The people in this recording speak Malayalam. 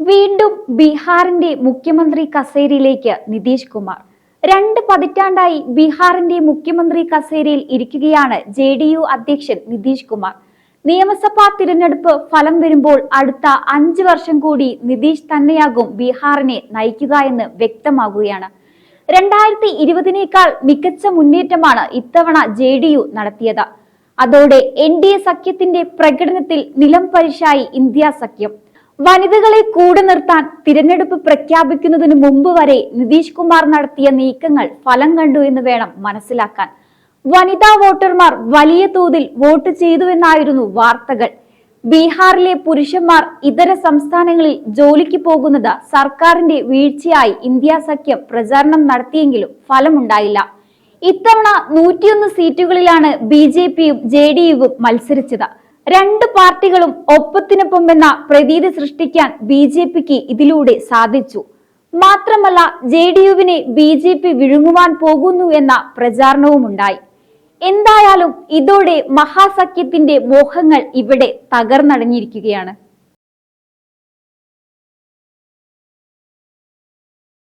വീണ്ടും ബീഹാറിന്റെ മുഖ്യമന്ത്രി കസേരയിലേക്ക് നിതീഷ് കുമാർ. രണ്ട് പതിറ്റാണ്ടായി ബീഹാറിന്റെ മുഖ്യമന്ത്രി കസേരയിൽ ഇരിക്കുകയാണ് ജെ ഡി യു അധ്യക്ഷൻ നിതീഷ് കുമാർ. നിയമസഭാ തിരഞ്ഞെടുപ്പ് ഫലം വരുമ്പോൾ അടുത്ത അഞ്ച് വർഷം കൂടി നിതീഷ് തന്നെയാകും ബീഹാറിനെ നയിക്കുക എന്ന് വ്യക്തമാകുകയാണ് രണ്ടായിരത്തി ഇരുപതിനേക്കാൾ മികച്ച മുന്നേറ്റമാണ് ഇത്തവണ ജെ ഡി യു നടത്തിയത്. അതോടെ എൻ ഡി എ സഖ്യത്തിന്റെ പ്രകടനത്തിൽ നിലം പരിശായി ഇന്ത്യ സഖ്യം. വനിതകളെ കൂടെ നിർത്താൻ തിരഞ്ഞെടുപ്പ് പ്രഖ്യാപിക്കുന്നതിന് മുമ്പ് വരെ നിതീഷ് കുമാർ നടത്തിയ നീക്കങ്ങൾ ഫലം കണ്ടു എന്ന് വേണം മനസ്സിലാക്കാൻ. വനിതാ വോട്ടർമാർ വലിയ തോതിൽ വോട്ട് ചെയ്തുവെന്നായിരുന്നു വാർത്തകൾ. ബീഹാറിലെ പുരുഷന്മാർ ഇതര സംസ്ഥാനങ്ങളിൽ ജോലിക്ക് പോകുന്നത് സർക്കാരിന്റെ വീഴ്ചയായി ഇന്ത്യ സഖ്യം പ്രചാരണം നടത്തിയെങ്കിലും ഫലമുണ്ടായില്ല. ഇത്തവണ നൂറ്റിയൊന്ന് സീറ്റുകളിലാണ് ബി ജെ പിയും ജെ ഡി യുവും മത്സരിച്ചത്. രണ്ട് പാർട്ടികളും ഒപ്പത്തിനൊപ്പം എന്ന പ്രതീതി സൃഷ്ടിക്കാൻ ബി ജെ പിക്ക് ഇതിലൂടെ സാധിച്ചു. മാത്രമല്ല ജെ ഡി യുവിനെ ബി ജെ പി വിഴുങ്ങുവാൻ പോകുന്നു എന്ന പ്രചാരണവുമുണ്ടായി. എന്തായാലും ഇതോടെ മഹാസഖ്യത്തിന്റെ മോഹങ്ങൾ ഇവിടെ തകർന്നടഞ്ഞിരിക്കുകയാണ്.